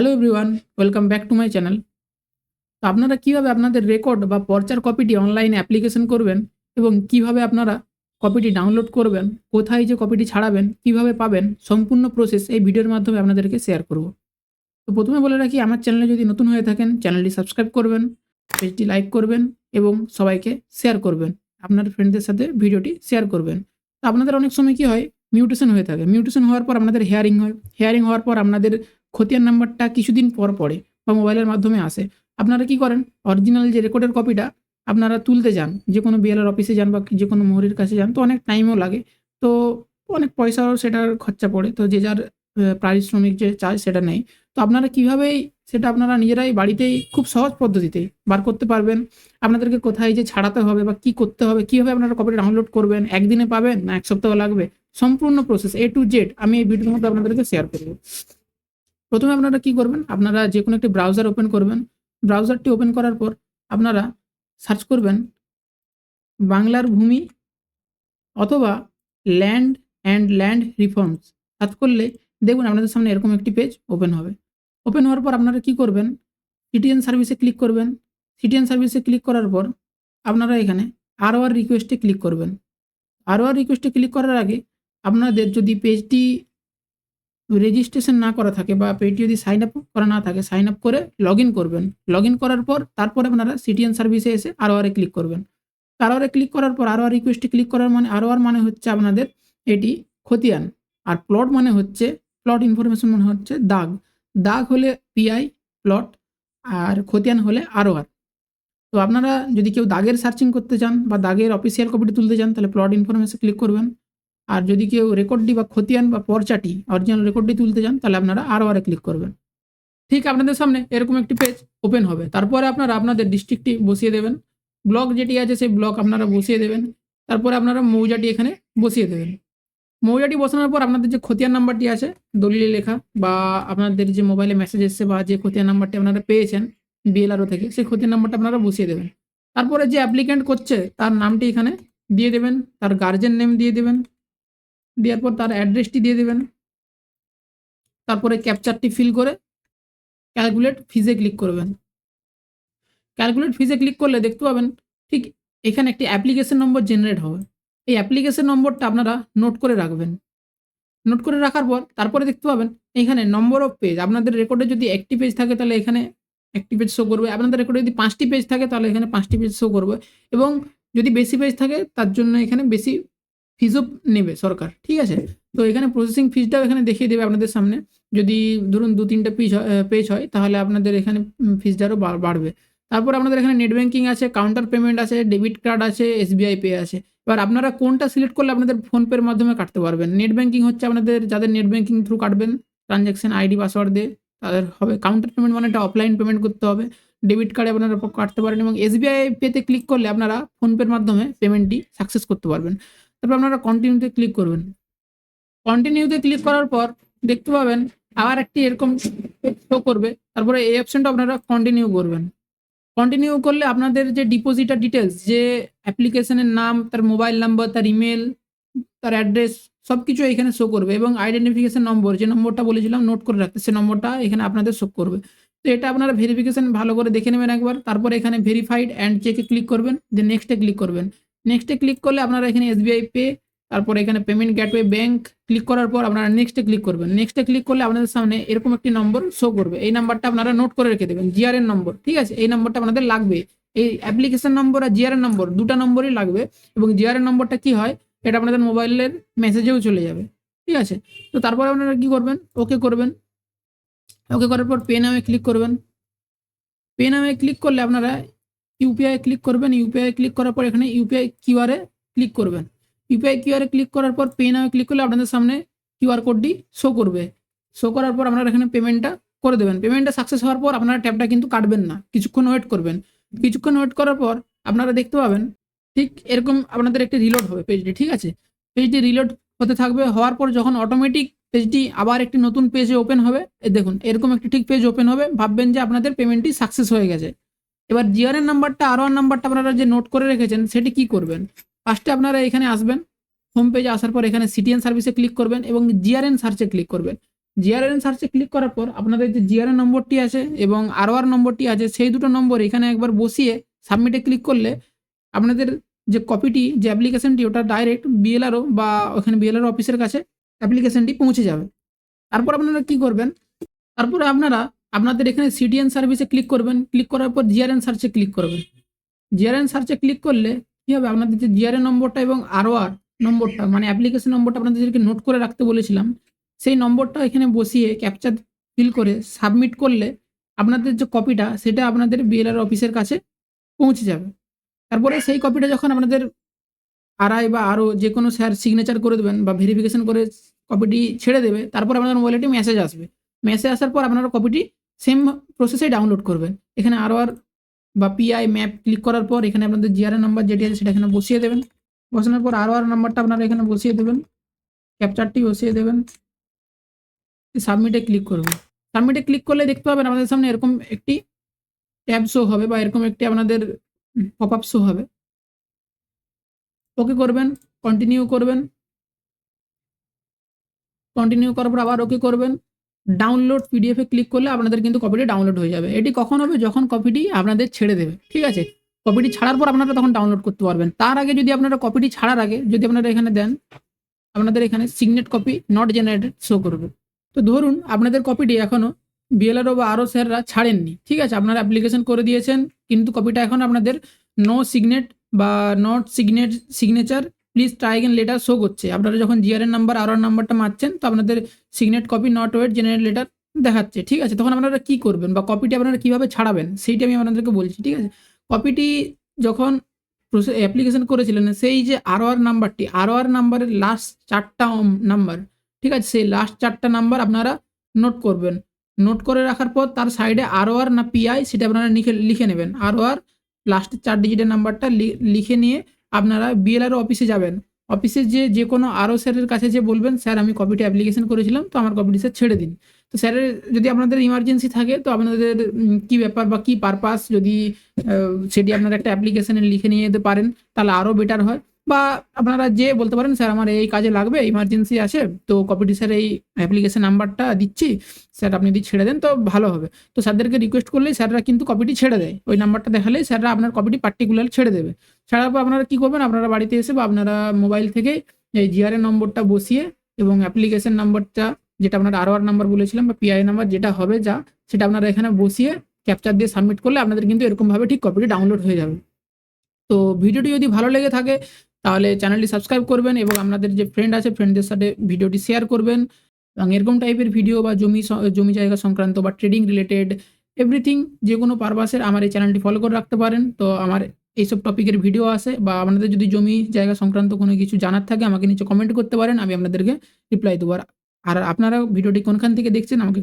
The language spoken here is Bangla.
Hello everyone welcome back to my channel তো আপনারা কীভাবে আপনাদের রেকর্ড বা পর্চার কপিটি অনলাইনে অ্যাপ্লিকেশন করবেন এবং কীভাবে আপনারা কপিটি ডাউনলোড করবেন, কোথায় যে কপিটি ছাড়াবেন, কীভাবে পাবেন, সম্পূর্ণ প্রসেস এই ভিডিওর মাধ্যমে আপনাদেরকে শেয়ার করব। তো প্রথমে বলে রাখি, আমার চ্যানেলে যদি নতুন হয়ে থাকেন চ্যানেলটি সাবস্ক্রাইব করবেন পেজটি লাইক করবেন এবং সবাইকে শেয়ার করবেন, আপনার ফ্রেন্ডদের সাথে ভিডিওটি শেয়ার করবেন। তো আপনাদের অনেক সময় কি হয় মিউটেশন হয়ে থাকে। মিউটেশন হওয়ার পর আপনাদের হেয়ারিং হয়। হেয়ারিং হওয়ার পর আপনাদের খতিয়ান নাম্বারটা কিছুদিন পর পড়ে বা মোবাইলের মাধ্যমে আসে। আপনারা কি করেন? অরিজিনাল যে রেকর্ডের কপিটা আপনারা তুলতে যান। যে কোনো বিএলআর অফিসে যান বা যে কোনো মোহরির কাছে যান, তো অনেক টাইমও লাগে। তো অনেক পয়সাও সেটার খরচা পড়ে। তো যে যার পারিশ্রমিক যে চার্জ সেটা নেই তো আপনারা কিভাবেই সেটা আপনারা নিজেরাই বাড়িতেই খুব সহজ পদ্ধতিতে বার করতে পারবেন? আপনাদেরকে কোথায় যে ছাড়াতে হবে বা কি করতে হবে? কীভাবে আপনারা কপিটা ডাউনলোড করবেন? একদিনে পাবেন না এক সপ্তাহ লাগবে? সম্পূর্ণ প্রসেস এ টু জেড আমি এই ভিডিওর মধ্যে আপনাদেরকে শেয়ার করব। প্রথমে আপনারা কি করবেন? আপনারা যে কোনো একটি ব্রাউজার ওপেন করবেন। ব্রাউজারটি ওপেন করার পর আপনারা সার্চ করবেন বাংলার ভূমি অথবা land and land reforms search করলে দেখুন আপনাদের সামনে এরকম একটি পেজ ওপেন হবে। ওপেন হওয়ার পর আপনারা কি করবেন? সিটিএন সার্ভিসে ক্লিক করবেন। সিটিএন সার্ভিসে ক্লিক করার পর আপনারা এখানে আর রিকোয়েস্টে ক্লিক করবেন। আর রিকোয়েস্টে ক্লিক করার আগে আপনাদের যদি পেজটি রেজিস্ট্রেশন না করা থাকে বা পেজটি যদি সাইন আপ করা না থাকে সাইন আপ করে লগ করবেন। লগ করার পর তারপরে আপনারা সিটিএন সার্ভিসে এসে আরও আরে ক্লিক করবেন। আরও আরে ক্লিক করার পর আরও আর রিকোয়েস্টে ক্লিক করার মানে আরও আর মানে হচ্ছে আপনাদের এটি খতিয়ান। আর প্লট মানে হচ্ছে প্লট ইনফরমেশন মানে হচ্ছে দাগ। দাগ হলে পিআই প্লট আর খতিয়ান হলে আরও আর তো আপনারা যদি কেউ দাগের সার্চিং করতে চান বা দাগের অফিসিয়াল কপিটি তুলতে চান, তাহলে প্লট ইনফরমেশন ক্লিক করবেন। আর যদি কেউ রেকর্ডটি বা খতিয়ান বা পর্চাটি অরিজিনাল রেকর্ডটি তুলতে চান, তাহলে আপনারা আরও আরে ক্লিক করবেন। ঠিক আপনাদের সামনে এরকম একটি পেজ ওপেন হবে। তারপরে আপনারা আপনাদের ডিস্ট্রিক্টটি বসিয়ে দেবেন। ব্লক যেটি আছে, সেই ব্লক আপনারা বসিয়ে দেবেন। তারপরে আপনারা মৌজাটি এখানে বসিয়ে দেবেন। মৌজাটি বসানোর পর আপনাদের যে খতিয়ান নাম্বারটি আছে, দলিলে লেখা বা আপনাদের যে মোবাইলে মেসেজ এসছে বা যে খতিয়ান নাম্বারটি আপনারা পেয়েছেন বিএলআরও থেকে, সেই খতিয়ান নাম্বারটা আপনারা বসিয়ে দেবেন। তারপরে যে অ্যাপ্লিক্যান্ট করছে, তার নামটি এখানে দিয়ে দেবেন, তার গার্জেন নেম দিয়ে দেবেন। দেওয়ার পর তার অ্যাড্রেসটি দিয়ে দেবেন। তারপরে ক্যাপচারটি ফিল করে ক্যালকুলেট ফিজে ক্লিক করবেন। ক্যালকুলেট ফিজে ক্লিক করলে দেখতে পাবেন ঠিক এখানে একটি অ্যাপ্লিকেশন নম্বর জেনারেট হবে। এই অ্যাপ্লিকেশন নম্বরটা আপনারা নোট করে রাখবেন। নোট করে রাখার পর তারপরে দেখতে পাবেন এখানে নম্বর অফ পেজ আপনাদের রেকর্ডে যদি একটি পেজ থাকে তাহলে এখানে একটি পেজ শো করবে। আপনাদের রেকর্ডে যদি পাঁচটি পেজ থাকে তাহলে এখানে পাঁচটি পেজ শো করবে। এবং যদি বেশি পেজ থাকে তার জন্য এখানে বেশি ফিজও নেবে সরকার, ঠিক আছে? তো এখানে প্রসেসিং ফিজটাও এখানে দেখিয়ে দেবে আপনাদের সামনে। যদি ধরুন দু তিনটা পিস পেজ হয়, তাহলে আপনাদের এখানে ফিজটা আরও বাড়বে। তারপর আপনাদের এখানে নেট ব্যাঙ্কিং আছে কাউন্টার পেমেন্ট আছে ডেবিট কার্ড আছে এসবিআই পে আছে। এবার আপনারা কোনটা সিলেক্ট করলে আপনাদের ফোনপের মাধ্যমে কাটতে পারবেন? নেট ব্যাঙ্কিং হচ্ছে আপনাদের, যাদের নেট ব্যাঙ্কিং থ্রু কাটবেন ট্রানজ্যাকশন আইডি পাসওয়ার্ড দিয়ে, তাদের হবে। কাউন্টার পেমেন্ট মানে এটা অফলাইন পেমেন্ট করতে হবে। ডেবিট কার্ডে আপনারা কাটতে পারেন এবং এসবিআই পেতে ক্লিক করলে আপনারা ফোনপের মাধ্যমে পেমেন্টটি সাকসেস করতে পারবেন। তারপর আপনারা কন্টিনিউতে ক্লিক করবেন। কন্টিনিউতে ক্লিক করার পর দেখতে পাবেন আবার একটি এরকম শো করবে। তারপরে এই অপশনটা আপনারা কন্টিনিউ করবেন। কন্টিনিউ করলে আপনাদের যে ডিপোজিটার ডিটেলস যে অ্যাপ্লিকেশনের নাম, তার মোবাইল নাম্বার তার ইমেল তার অ্যাড্রেস সব কিছু এখানে শো করবে এবং আইডেন্টিফিকেশন নম্বর যে নম্বরটা বলেছিলাম নোট করে রাখতে, সে নম্বরটা এখানে আপনাদের শো করবে। তো এটা আপনারা ভেরিফিকেশন ভালো করে দেখে নেবেন একবার। তারপর এখানে ভেরিফাইড অ্যান্ড চেকে ক্লিক করবেন যে নেক্সটে ক্লিক করবেন। নেক্সটে ক্লিক করলে আপনারা এখানে এসবিআই পে তারপর এখানে পেমেন্ট গেটওয়ে ব্যাংক ক্লিক করার পর আপনারা নেক্সটে ক্লিক করবেন। নেক্সটে ক্লিক করলে আপনাদের সামনে এরকম একটি নম্বর শো করবে। এই নাম্বারটা আপনারা নোট করে রেখে দেবেন জিআরএন নম্বর ঠিক আছে? এই নাম্বারটা আপনাদের লাগবে। এই অ্যাপ্লিকেশন নম্বর আর জিআরএন নম্বর দুটো নম্বরই লাগবে এবং জিআরএন নম্বরটা কি হয়? এটা আপনাদের মোবাইলের মেসেজেও চলে যাবে, ঠিক আছে? তো তারপর আপনারা কি করবেন? ওকে করবেন। ওকে করার পর পে নামে ক্লিক করবেন। পে নামে ক্লিক করলে আপনারা ইউপিআই ক্লিক করবেন ইউপিআই ক্লিক করার পর এখানে ইউপিআই কিউআরে ক্লিক করবেন। ইউপিআই কিউআরে ক্লিক করার পর পে নামে ক্লিক করলে আপনাদের সামনে কিউআর কোডটি শো করবে। শো করার পর আপনারা এখানে পেমেন্টটা করে দেবেন। পেমেন্টটা সাকসেস হওয়ার পর আপনারা ট্যাবটা কিন্তু কাটবেন না। কিছুক্ষণ ওয়েট করবেন। কিছুক্ষণ ওয়েট করার পর আপনারা দেখতে পাবেন, ঠিক এরকম আপনাদের একটি রিলোড হবে পেজটি ঠিক আছে? পেজটি রিলোড হতে থাকবে, হওয়ার পর যখন অটোমেটিক পেজটি আবার একটি নতুন পেজে ওপেন হবে দেখুন, এরকম একটি ঠিক পেজ ওপেন হবে, ভাববেন যে আপনাদের পেমেন্টটি সাকসেস হয়ে গেছে। এবার জিআরএন নাম্বারটা আর ওয়ান নাম্বারটা আপনারা যে নোট করে রেখেছেন, সেটি কি করবেন? ফার্স্টে আপনারা এখানে আসবেন হোম পেজে আসার পর এখানে সিটিএন সার্ভিসে ক্লিক করবেন এবং জিআরএন সার্চে ক্লিক করবেন। জিআরএন সার্চে ক্লিক করার পর আপনাদের যে জিআরএন নম্বরটি আছে এবং আরওআর নম্বরটি আছে, সেই দুটো নম্বর এখানে একবার বসিয়ে সাবমিটে ক্লিক করলে আপনাদের যে কপিটি যে অ্যাপ্লিকেশনটি ওটা ডাইরেক্ট বিএলআরও বা ওখানে বিএলআর অফিসের কাছে অ্যাপ্লিকেশনটি পৌঁছে যাবে। তারপর আপনারা কি করবেন? তারপরে আপনারা আপনাদের এখানে সিডিএন সার্ভিসে ক্লিক করবেন ক্লিক করার পর জিআরএন সার্চে ক্লিক করবেন। জিআরএন সার্চে ক্লিক করলে কী হবে? আপনাদের যে জিআরএন নম্বরটা এবং আরওআর নম্বরটা মানে অ্যাপ্লিকেশন নম্বরটা আপনাদেরকে নোট করে রাখতে বলেছিলাম, সেই নম্বরটা এখানে বসিয়ে ক্যাপচার ফিল করে সাবমিট করলে আপনাদের যে কপিটা সেটা আপনাদের বিএলআর অফিসের কাছে পৌঁছে যাবে। তারপরে সেই কপিটা যখন আপনাদের আরআই বা আরও যে কোনো স্যার সিগনেচার করে দেবেন বা ভেরিফিকেশন করে কপিটি ছেড়ে দেবে, তারপর আপনাদের মোবাইলে মেসেজ আসবে। মেসেজ আসার পর আপনারা কপিটি সেম প্রসেসে ডাউনলোড করবেন। এখানে আরও আর বা পিআই ম্যাপ ক্লিক করার পর এখানে আপনাদের জিআরএ নাম্বার যেটি আছে সেটা এখানে বসিয়ে দেবেন। বসানোর পর আরও আর নাম্বারটা আপনারা এখানে বসিয়ে দেবেন। ক্যাপচারটি বসিয়ে দেবেন। সাবমিটে ক্লিক করবেন। সাবমিটে ক্লিক করলে দেখতে পাবেন আমাদের সামনে এরকম একটি ট্যাব শো হবে বা এরকম একটি আপনাদের পপ আপ শো হবে। ওকে করবেন কন্টিনিউ করবেন। কন্টিনিউ করার পর আবার ওকে করবেন। ডাউনলোড পিডিএফে ক্লিক করলে আপনাদের কিন্তু কপিটি ডাউনলোড হয়ে যাবে। এটি কখন হবে? যখন কপিটি আপনাদের ছেড়ে দেবে। ঠিক আছে? কপিটি ছাড়ার পর আপনারা তখন ডাউনলোড করতে পারবেন। তার আগে যদি আপনারা কপিটি ছাড়ার আগে যদি আপনারা এখানে দেন, আপনাদের এখানে signed copy not generated show করবে। তো ধরুন আপনাদের কপিটি এখনও বিএলআরও বা আরও স্যাররা ছাড়েননি। ঠিক আছে? আপনারা অ্যাপ্লিকেশন করে দিয়েছেন, কিন্তু কপিটা এখন আপনাদের নো সিগনেট বা not signed signature please try again later show করছে। আপনারা যখন জিআরএন নাম্বার আর নাম্বারটা মারছেন, তো আপনাদের signed copy not wait general later দেখাচ্ছে, ঠিক আছে? তখন আপনারা কি করবেন বা কপিটি আপনারা কীভাবে ছাড়াবেন, সেইটা আমি আপনাদেরকে বলছি, ঠিক আছে? কপিটি যখন প্রসে অ্যাপ্লিকেশন করেছিলেন, সেই যে আরও আর নাম্বারটি আরও আর নাম্বারের লাস্ট চারটা নাম্বার ঠিক আছে? সেই লাস্ট চারটা নাম্বার আপনারা নোট করবেন। নোট করে রাখার পর তার সাইডে আরও আর না পিআই সেটা আপনারা লিখে লিখে নেবেন। আরও আর লাস্টের চার ডিজিটের নাম্বারটা লিখে নিয়ে আপনারা বিএলআর অফিসে যাবেন। অফিসে যে যে কোনো আরও স্যারের কাছে যে বলবেন, স্যার, আমি কপিটি অ্যাপ্লিকেশন করেছিলাম, তো আমার কপিটি স্যার ছেড়ে দিন। তো স্যারের যদি আপনাদের ইমার্জেন্সি থাকে, তো আপনাদের কি ব্যাপার বা কি পারপাস যদি সেটি আপনারা একটা অ্যাপ্লিকেশানে লিখে নিয়ে যেতে পারেন, তাহলে আরও বেটার হয়। বা আপনারা যে বলতে পারেন, স্যার, আমার এই কাজে লাগবে ইমার্জেন্সি আছে তো কপিটি স্যার এই অ্যাপ্লিকেশন নাম্বারটা দিচ্ছি, স্যার, আপনি যদি ছেড়ে দেন, তো ভালো হবে। তো স্যারদেরকে রিকোয়েস্ট করলেই স্যাররা কিন্তু কপিটি ছেড়ে দেয়। ওই নাম্বারটা দেখালেই স্যাররা আপনার কপিটি পার্টিকুলার ছেড়ে দেবে। ছাড়ার পর আপনারা কী করবেন, আপনারা বাড়িতে এসে বা আপনারা মোবাইল থেকে এই জিআরএ নম্বরটা বসিয়ে এবং অ্যাপ্লিকেশন নাম্বারটা যেটা আপনার আরও আর নাম্বার বলেছিলাম বা পিআই নাম্বার যেটা হবে যা, সেটা আপনারা এখানে বসিয়ে ক্যাপচার দিয়ে সাবমিট করলে আপনাদের কিন্তু এরকমভাবে ঠিক কপিটি ডাউনলোড হয়ে যাবে। তো ভিডিওটি যদি ভালো লেগে থাকে তাহলে চ্যানেলটি সাবস্ক্রাইব করবেন এবং আপনাদের যে ফ্রেন্ড আছে ফ্রেন্ডদের সাথে ভিডিওটি শেয়ার করবেন। এবং এরকম টাইপের ভিডিও বা জমি জমি জায়গা সংক্রান্ত বা ট্রেডিং রিলেটেড এভরিথিং যে কোনো পারপাসের আমার এই চ্যানেলটি ফলো করে রাখতে পারেন। তো আমার এইসব টপিকের ভিডিও আসে বা আপনাদের যদি জমি জায়গা সংক্রান্ত কোনো কিছু জানার থাকে, আমাকে নিচে কমেন্ট করতে পারেন, আমি আপনাদেরকে রিপ্লাই দেবো। আর- আপনারা ভিডিওটি কোনখান থেকে দেখছেন, আমাকে